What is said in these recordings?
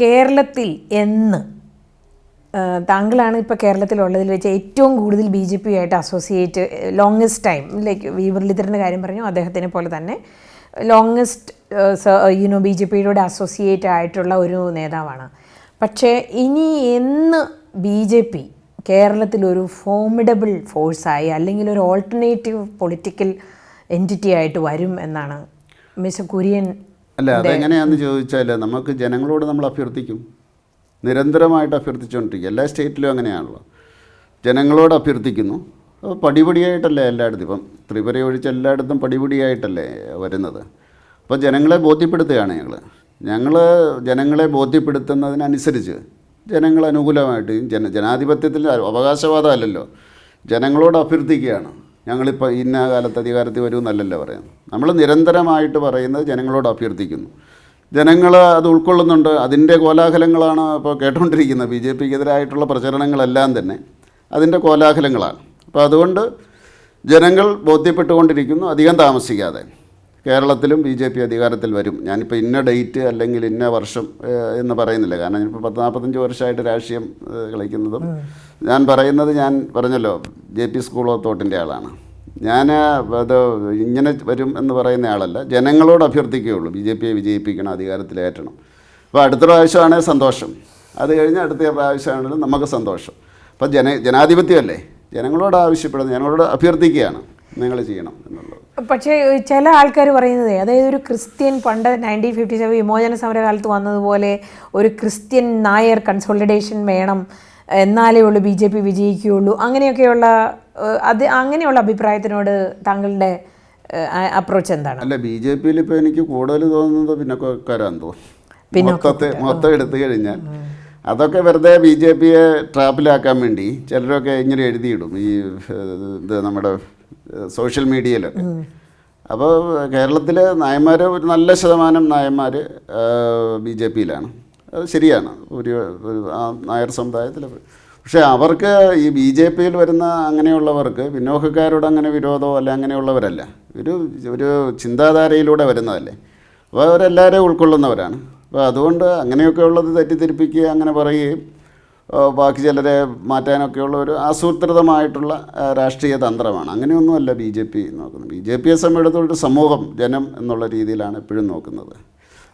കേരളത്തിൽ എന്ന് താങ്കളാണ് ഇപ്പോൾ കേരളത്തിലുള്ളതിൽ വെച്ച് ഏറ്റവും കൂടുതൽ ബി ജെ പി ആയിട്ട് associate longest time like V മുരളീധരന്റെ കാര്യം പറഞ്ഞു അദ്ദേഹത്തിനെ പോലെ തന്നെ longest you know B J പിയിലൂടെ associate ആയിട്ടുള്ള ഒരു നേതാവാണ്. പക്ഷേ ഇനി എന്ന് ബി ജെ പി കേരളത്തിലൊരു ഫോമിഡബിൾ ഫോഴ്സായി അല്ലെങ്കിൽ ഒരു ഓൾട്ടർനേറ്റീവ് പൊളിറ്റിക്കൽ എന്റിറ്റി ആയിട്ട് വരും എന്നാണ് മിസ് കുര്യൻ അല്ല? അതെങ്ങനെയാണെന്ന് ചോദിച്ചാൽ നമുക്ക് ജനങ്ങളോട് നമ്മൾ അഭ്യർത്ഥിക്കും. നിരന്തരമായിട്ട് അഭ്യർത്ഥിച്ചുകൊണ്ടിരിക്കും എല്ലാ സ്റ്റേറ്റിലും അങ്ങനെയാണല്ലോ. ജനങ്ങളോട് അഭ്യർത്ഥിക്കുന്നു. അപ്പോൾ പടിപടിയായിട്ടല്ലേ എല്ലായിടത്തും? ഇപ്പം ത്രിപുര ഒഴിച്ച് എല്ലായിടത്തും പടിപടിയായിട്ടല്ലേ വരുന്നത്? അപ്പോൾ ജനങ്ങളെ ബോധ്യപ്പെടുത്തുകയാണ് ഞങ്ങൾ ഞങ്ങൾ ജനങ്ങളെ ബോധ്യപ്പെടുത്തുന്നതിനനുസരിച്ച് ജനങ്ങൾ അനുകൂലമായിട്ട് ജന ജനാധിപത്യത്തിൽ അവകാശവാദമല്ലല്ലോ. ജനങ്ങളോട് അഭ്യർത്ഥിക്കുകയാണ്. ഞങ്ങളിപ്പോൾ ഇന്ന കാലത്ത് അധികാരത്തിൽ വരും എന്നല്ലല്ലോ പറയുന്നത്. നമ്മൾ നിരന്തരമായിട്ട് പറയുന്നത് ജനങ്ങളോട് അഭ്യർത്ഥിക്കുന്നു. ജനങ്ങൾ അത് ഉൾക്കൊള്ളുന്നുണ്ട്. അതിന്റെ കോലാഹലങ്ങളാണ് ഇപ്പോൾ കേട്ടുകൊണ്ടിരിക്കുന്നത് ബി ജെ പിക്കെതിരായിട്ടുള്ള പ്രചരണങ്ങളെല്ലാം തന്നെ അതിന്റെ കോലാഹലങ്ങളാണ്. അപ്പോൾ അതുകൊണ്ട് ജനങ്ങൾ ബോധ്യപ്പെട്ടുകൊണ്ടിരിക്കുന്നു. അധികം താമസിക്കാതെ. കേരളത്തിലും ബി ജെ പി അധികാരത്തിൽ വരും. ഞാനിപ്പോൾ ഇന്ന ഡേറ്റ് അല്ലെങ്കിൽ ഇന്ന വർഷം എന്ന് പറയുന്നില്ല. കാരണം ഞാനിപ്പോൾ പത്ത് നാൽപ്പത്തഞ്ച് വർഷമായിട്ട് രാഷ്ട്രീയം കളിക്കുന്നതും ഞാൻ പറയുന്നത് ഞാൻ പറഞ്ഞല്ലോ ജെ പി സ്കൂൾ ഓഫ് തോട്ടിന്റെ ആളാണ്. ഞാൻ അത് ഇങ്ങനെ വരും എന്ന് പറയുന്ന ആളല്ല. ജനങ്ങളോട് അഭ്യർത്ഥിക്കുകയുള്ളൂ ബി ജെ പിയെ വിജയിപ്പിക്കണം അധികാരത്തിലേറ്റണം. അപ്പോൾ അടുത്ത പ്രാവശ്യമാണ് സന്തോഷം. അത് കഴിഞ്ഞ് അടുത്ത പ്രാവശ്യമാണെങ്കിലും നമുക്ക് സന്തോഷം. അപ്പോൾ ജന ജനാധിപത്യമല്ലേ? ജനങ്ങളോട് ആവശ്യപ്പെടുന്നത് ജനങ്ങളോട് അഭ്യർത്ഥിക്കുകയാണ് നിങ്ങൾ ചെയ്യണം എന്നുള്ളത്. പക്ഷേ ചില ആൾക്കാർ പറയുന്നത് അതായത് ഒരു ക്രിസ്ത്യൻ പണ്ട് നയന്റീൻ ഫിഫ്റ്റി സെവൻ വിമോചന സമരകാലത്ത് വന്നതുപോലെ ഒരു ക്രിസ്ത്യൻ നായർ കൺസോളിഡേഷൻ വേണം എന്നാലേ ഉള്ളൂ ബി ജെ പി വിജയിക്കുകയുള്ളൂ. അങ്ങനെയൊക്കെയുള്ള അത് അങ്ങനെയുള്ള അഭിപ്രായത്തിനോട് താങ്കളുടെ അപ്രോച്ച് എന്താണ്? അല്ല ബി ജെ പിയിൽ ഇപ്പോൾ എനിക്ക് കൂടുതൽ തോന്നുന്നത് പിന്നോക്കക്കാരാന്ന് തോന്നുന്നു. മൊത്തത്തെ മൊത്തം എടുത്തു കഴിഞ്ഞാൽ. അതൊക്കെ വെറുതെ ബി ജെ പിയെ ട്രാപ്പിലാക്കാൻ വേണ്ടി ചിലരൊക്കെ ഇങ്ങനെ എഴുതിയിടും. ഈ ഇത് നമ്മുടെ സോഷ്യൽ മീഡിയയിലൊക്കെ അപ്പോൾ കേരളത്തിലെ നായന്മാർ ഒരു നല്ല ശതമാനം നായന്മാർ ബി ജെ പിയിലാണ്. അത് ശരിയാണ്. ഒരു ആ നായർ സമുദായത്തിൽ പക്ഷേ അവർക്ക് ഈ ബി ജെ പിയിൽ വരുന്ന അങ്ങനെയുള്ളവർക്ക് പിന്നോക്കക്കാരോട് അങ്ങനെ വിരോധമോ അല്ല അങ്ങനെയുള്ളവരല്ല. ഒരു ഒരു ചിന്താധാരയിലൂടെ വരുന്നതല്ലേ. അപ്പോൾ അവരെല്ലാവരെയും ഉൾക്കൊള്ളുന്നവരാണ്. അപ്പോൾ അതുകൊണ്ട് അങ്ങനെയൊക്കെ ഉള്ളത് തെറ്റിദ്ധരിപ്പിക്കുക അങ്ങനെ പറയുകയും ബാക്കി ചിലരെ മാറ്റാനൊക്കെയുള്ള ഒരു ആസൂത്രിതമായിട്ടുള്ള രാഷ്ട്രീയ തന്ത്രമാണ്. അങ്ങനെയൊന്നുമല്ല ബി ജെ പി നോക്കുന്നത്. ബി ജെ പിയെ സംബന്ധിച്ചിടത്തോളം സമൂഹം ജനം എന്നുള്ള രീതിയിലാണ് എപ്പോഴും നോക്കുന്നത്.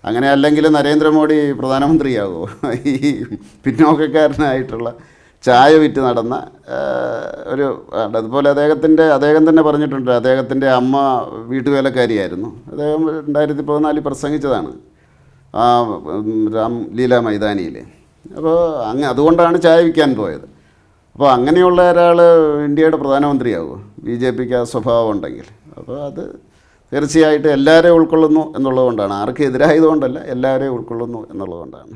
അങ്ങനെ അല്ലെങ്കിൽ നരേന്ദ്രമോദി പ്രധാനമന്ത്രിയാകുമോ? ഈ പിന്നോക്കക്കാരനായിട്ടുള്ള ചായ വിറ്റ് നടന്ന ഒരു. അതുപോലെ അദ്ദേഹത്തിന്റെ അദ്ദേഹം തന്നെ പറഞ്ഞിട്ടുണ്ട് അദ്ദേഹത്തിന്റെ അമ്മ വീട്ടുവേലക്കാരിയായിരുന്നു. അദ്ദേഹം രണ്ടായിരത്തി പതിനാലിൽ പ്രസംഗിച്ചതാണ്. രാം ലീല മൈതാനിയിൽ അപ്പോൾ അങ്ങ് അതുകൊണ്ടാണ് ചായ വിൽക്കാൻ പോയത്. അപ്പോൾ അങ്ങനെയുള്ള ഒരാൾ ഇന്ത്യയുടെ പ്രധാനമന്ത്രിയാകുമോ ബി ജെ പിക്ക് ആ സ്വഭാവം ഉണ്ടെങ്കിൽ. അപ്പോൾ അത് തീർച്ചയായിട്ടും എല്ലാവരെയും ഉൾക്കൊള്ളുന്നു എന്നുള്ളതുകൊണ്ടാണ്. ആർക്കും എതിരായതുകൊണ്ടല്ല എല്ലാവരെയും ഉൾക്കൊള്ളുന്നു എന്നുള്ളതുകൊണ്ടാണ്.